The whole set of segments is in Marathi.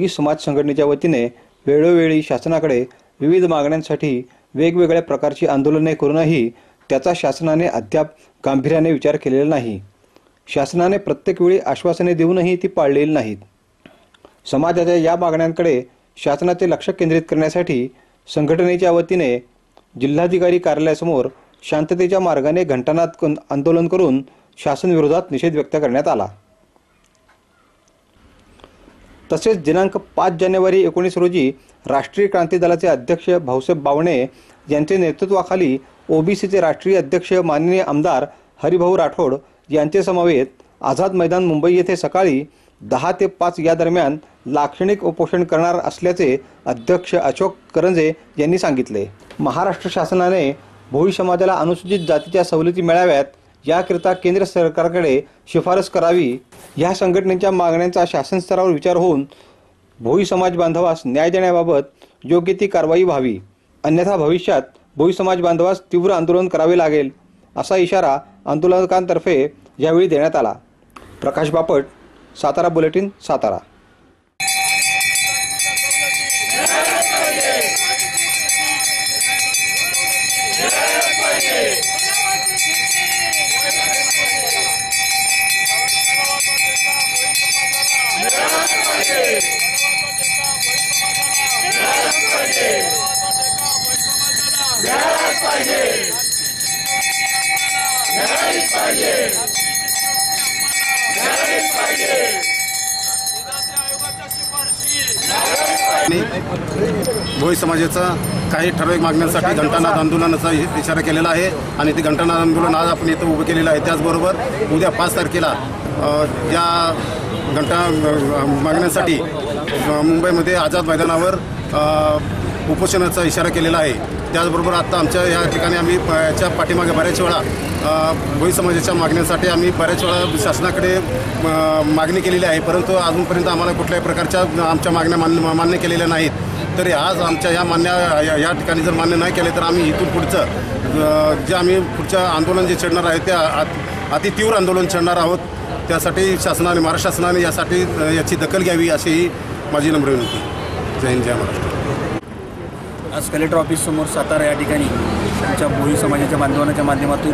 भोई समाज संघटनेच्या वतीने वेळोवेळी शासनाकडे विविध मागण्यांसाठी वेगवेगळ्या प्रकारची आंदोलने करूनही त्याचा शासनाने अद्याप गांभीर्याने विचार केलेला नाही. शासनाने प्रत्येक वेळी आश्वासने देऊनही ती पाळलेली नाहीत. समाजाच्या या मागण्यांकडे शासनाचे लक्ष केंद्रित करण्यासाठी संघटनेच्या वतीने जिल्हाधिकारी कार्यालयासमोर शांततेच्या मार्गाने घंटानाद आंदोलन करून शासनविरोधात निषेध व्यक्त करण्यात आला. तसेच दिनांक पाच जानेवारी एकोणीस रोजी राष्ट्रीय क्रांती दलाचे अध्यक्ष भाऊसाहेब बावणे यांचे नेतृत्वाखाली ओबीसीचे राष्ट्रीय अध्यक्ष माननीय आमदार हरिभाऊ राठोड यांचे समवेत आझाद मैदान मुंबई येथे सकाळी दहा ते पाच या दरम्यान लाक्षणिक उपोषण करणार असल्याचे अध्यक्ष अशोक करंजे यांनी सांगितले. महाराष्ट्र शासनाने भोई समाजाला अनुसूचित जातीच्या सवलती मिळाव्यात याकरिता केंद्र सरकारकडे शिफारस करावी. या संघटनेच्या मागण्यांचा शासन स्तरावर विचार होऊन भोई समाज बांधवास न्याय देण्याबाबत योग्य ती कारवाई व्हावी. अन्यथा भविष्यात भोई समाज बांधवास तीव्र आंदोलन करावे लागेल असा इशारा आंदोलकांतर्फे यावेळी देण्यात आला. प्रकाश बापट सातारा बुलेटिन सातारा. भोई समाजाचा काही ठराविक मागण्यांसाठी घंटानाद आंदोलनाचा इशारा केलेला आहे आणि ते घंटानाद आंदोलन आज आपण इथं उभं केलेलं आहे. त्याचबरोबर उद्या पाच तारखेला ज्या घंटा मागण्यासाठी मुंबईमध्ये आझाद मैदानावर उपोषणाचा इशारा केलेला आहे. त्याचबरोबर आत्ता आमच्या या ठिकाणी आम्ही याच्या पाठीमागे बऱ्याच वेळा भोई समाजाच्या मागण्यासाठी आम्ही बऱ्याच वेळा शासनाकडे मागणी केलेली आहे. परंतु अजूनपर्यंत आम्हाला कुठल्याही प्रकारच्या आमच्या मागण्या मान्य मान्य केलेल्या नाहीत. तरी आज आमच्या या मान्य या- या ठिकाणी जर मान्य नाही केले तर आम्ही इथून पुढचं जे आम्ही पुढच्या आंदोलन जे छेडणार आहे ते अति अतितीव्र आंदोलन छेडणार आहोत. त्यासाठी शासनाने महाराष्ट्र शासनाने यासाठी याची दखल घ्यावी अशीही माझी नम्र विनंती. जय हिंद जय महाराष्ट्र. आज कलेक्टर ऑफिससमोर सातारा या ठिकाणी आमच्या भोई समाजाच्या बांधवांच्या माध्यमातून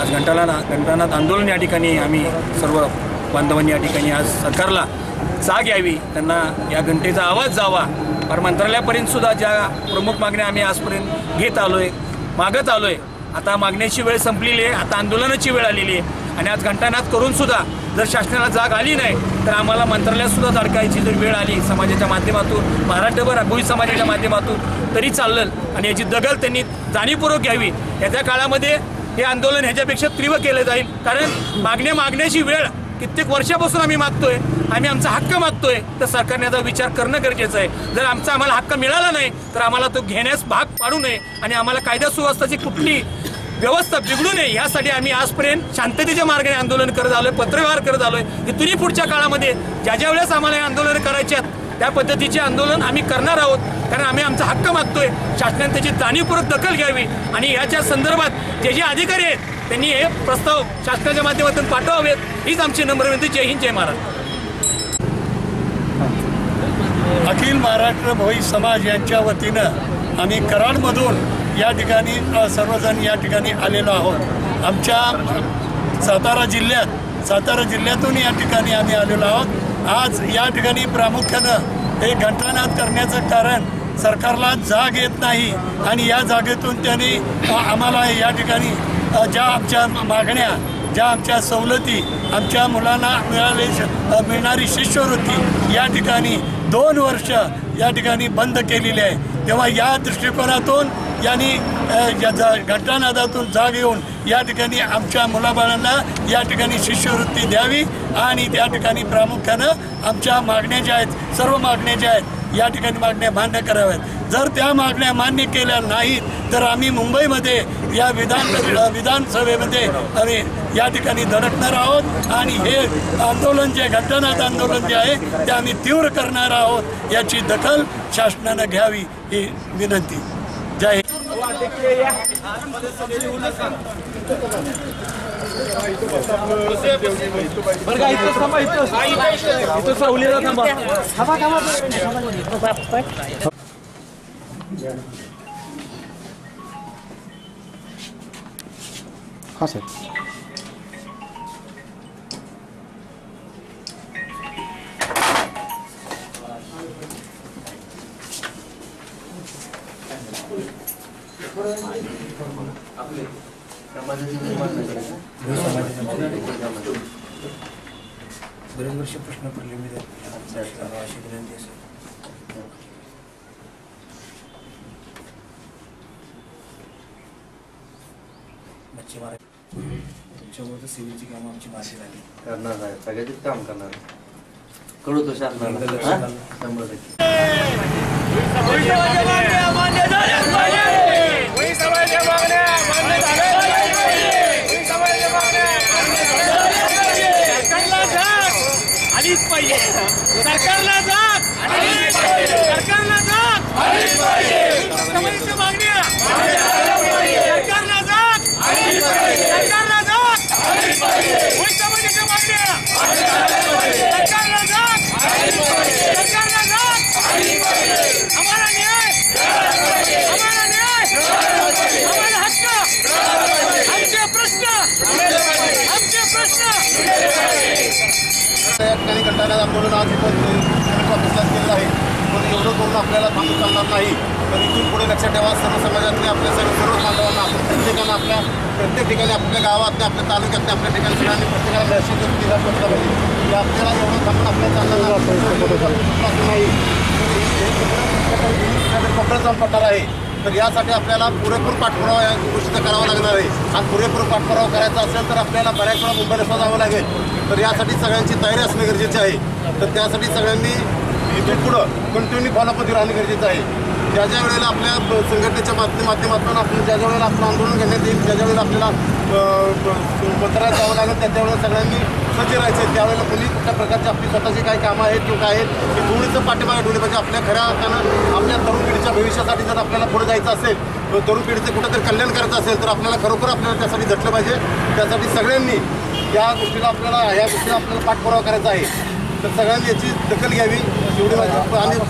आज घंटाला घंटानाथ आंदोलन या ठिकाणी आम्ही सर्व बांधवांनी या ठिकाणी आज सरकारला जाग यावी त्यांना या घंटेचा आवाज जावा. पर मंत्रालयापर्यंत सुद्धा ज्या प्रमुख मागण्या आम्ही आजपर्यंत घेत आलो आहे मागत आलो आहे आता मागण्याची वेळ संपलेली आहे आता आंदोलनाची वेळ आलेली आहे. आणि आज घंटानाथ करूनसुद्धा जर शासनाला जाग आली नाही तर आम्हाला मंत्रालयातसुद्धा धडकायची जर वेळ आली समाजाच्या माध्यमातून महाराष्ट्रभर भोई समाजाच्या माध्यमातून तरी चाललं आणि याची दगल त्यांनी जाणीवपूर्वक घ्यावी. याच्या काळामध्ये हे आंदोलन ह्याच्यापेक्षा तीव्र केलं जाईल. कारण मागण्या मागण्याची वेळ कित्येक वर्षापासून आम्ही मागतोय. आम्ही आमचा हक्क मागतोय. तर सरकारने याचा विचार करणं गरजेचं आहे. जर आमचा आम्हाला हक्क मिळाला नाही तर आम्हाला तो घेण्यास भाग पाडू नये आणि आम्हाला कायदा सुव्यवस्थाची कुठली व्यवस्था बिघडू नये यासाठी आम्ही आजपर्यंत शांततेच्या मार्गाने आंदोलन करत आलोय पत्रव्यवहार करत आलोय. इथूनही पुढच्या काळामध्ये ज्या ज्या वेळेस आम्हाला आंदोलन करायचे आहेत त्या पद्धतीचे आंदोलन आम्ही करणार आहोत. कारण आम्ही आमचा हक्क मागतोय. शासनाने त्याची जाणीवपूर्वक दखल घ्यावी आणि याच्या संदर्भात जे जे अधिकारी आहेत त्यांनी हे प्रस्ताव शासनाच्या माध्यमातून पाठवावेत. हीच आमची नम्र विनंती. जय हिंद जय महाराज अखिल महाराष्ट्र भोई समाज यांच्या वतीनं आम्ही कराडमधून या ठिकाणी सर्वजण या ठिकाणी आलेलो आहोत. आमच्या सातारा जिल्ह्यात सातारा जिल्ह्यातून या ठिकाणी आम्ही आलेलो आहोत. आज या ठिकाणी प्रामुख्यानं हे घंटानाद करण्याचं कारण सरकारला जाग येत नाही आणि या जागेतून त्यांनी आम्हाला या ठिकाणी ज्या आमच्या मागण्या ज्या आमच्या सवलती आमच्या मुलांना मिळाले मिळणारी शिष्यवृत्ती या ठिकाणी दोन वर्ष या ठिकाणी बंद केलेली आहे. तेव्हा या दृष्टिकोनातून यांनी या जा घटनादातून जाग येऊन या ठिकाणी आमच्या मुलाबाळांना या ठिकाणी शिष्यवृत्ती द्यावी आणि त्या ठिकाणी प्रामुख्यानं आमच्या मागण्या ज्या आहेत सर्व मागण्या ज्या आहेत या ठिकाणी मागण्या मान्य कराव्यात. जर त्या मागण्या मान्य केल्या नाहीत तर आम्ही मुंबईमध्ये या विधान विधानसभेमध्ये आम्ही या ठिकाणी धडकणार आहोत आणि हे आंदोलन जे घटनात आंदोलन जे आहे ते आम्ही तीव्र करणार आहोत याची दखल शासनानं घ्यावी ही विनंती. जय हा हां सर. बरेच वर्ष प्रश्न पडले मी अशी विनंती असेल मच्छीमार तुमच्यामुळे तर सिव्हिलची कामं आमची माशी झाली करणार आहे. सगळ्याचीच काम करणार कळू तो शासनाला शंभर टक्के आपल्याला थांबू चालणार नाही. तर इथून पुढे लक्षात ठेवा. सर्व समाजातले आपल्या सर्व सर्व बांधवांना आपण प्रत्येकानं आपल्या प्रत्येक ठिकाणी आपल्या गावातल्या आपल्या तालुक्यातल्या आपल्या ठिकाणी सगळ्यांनी प्रत्येकाला दर्शन दिला पोचला पाहिजे. की आपल्याला एवढं थांबून आपल्या चालणार नाही. कोपऱ्यात जाऊन पडणार आहे. तर यासाठी आपल्याला पुरेपूर पाठपुरावा या गोष्टीचा करावा लागणार आहे. आणि पुरेपूर पाठपुरावा करायचा असेल तर आपल्याला बऱ्याच वेळा मुंबईला जावं लागेल. तर यासाठी सगळ्यांची तयारी असणे गरजेचे आहे. तर त्यासाठी सगळ्यांनी इथून पुढं कंटिन्यू फॉलोपती राहणे गरजेचं आहे. ज्या ज्या वेळेला आपल्या संघटनेच्या माध्यमातून आपण ज्या ज्या वेळेला आपलं आंदोलन घेण्यात येईल ज्या ज्या वेळेला आपल्याला पत्रात जावं लागेल त्या त्यावेळेला सगळ्यांनी सज्ज राहायचं आहे. त्यावेळेला कुणी कुठल्या प्रकारची आपली स्वतःची काय कामं आहेत किंवा काय आहेत ती थोडीचं पाठीमागे ठेवली पाहिजे. आपल्या खऱ्या अर्थानं आपल्या तरुण पिढीच्या भविष्यासाठी जर आपल्याला पुढे जायचं असेल तर तरुण पिढीचं कुठंतरी कल्याण करायचं असेल तर आपल्याला खरोखर आपल्याला त्यासाठी झटलं पाहिजे. त्यासाठी सगळ्यांनी या गोष्टीला आपल्याला या गोष्टीला आपल्याला पाठपुरावा करायचा आहे. तर सगळ्यांनी याची दखल घ्यावी. 요리만 안 해도.